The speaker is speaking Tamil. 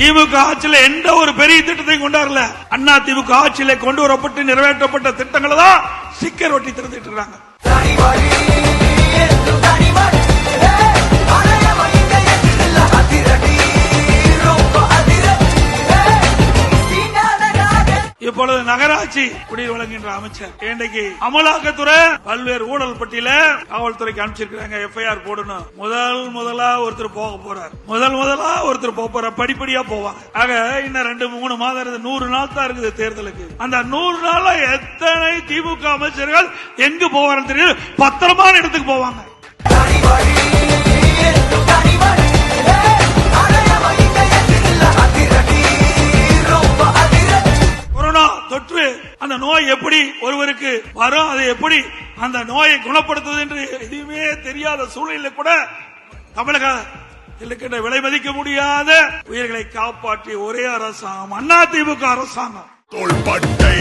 திமுக ஆட்சியில எந்த ஒரு பெரிய திட்டத்தையும் கொண்டாடல அண்ணா திமுக ஆட்சியில கொண்டு வரப்பட்டு நிறைவேற்றப்பட்ட திட்டங்களை தான் சிக்கர் ஒட்டி திறந்துட்டு இருக்காங்க. இப்பொழுது நகராட்சி குடிநீர் வழங்குகின்ற அமைச்சர். இன்றைக்கு அமலாக்கத்துறை பல்வேறு ஊழல் பட்டியல காவல்துறைக்கு அனுப்பிச்சிருக்காங்க எஃப்ஐஆர் போடணும். முதல் முதலா ஒருத்தர் போக போறார். முதல் முதலா ஒருத்தர் போக போற படிப்படியா போவாங்க. ஆக இன்னும் ரெண்டு மூணு மாதம் இருக்குது. நூறு நாள் தான் இருக்குது தேர்தலுக்கு. அந்த நூறு நாள்ல எத்தனை திமுக அமைச்சர்கள் எங்கு போவாருன்னு தெரியும் பத்திரமான இடத்துக்கு போவாங்க. தொற்று. அந்த நோய் எப்படி ஒருவருக்கு வரும்? அதை எப்படி அந்த நோயை குணப்படுத்துவது என்று எதுவுமே தெரியாத சூழ்நிலை கூட தமிழக இருக்கின்ற விலை மதிக்க முடியாத உயிர்களை காப்பாற்றிய ஒரே அரசாங்கம் அண்ணா திமுக அரசாங்கம். தோள்பட்டை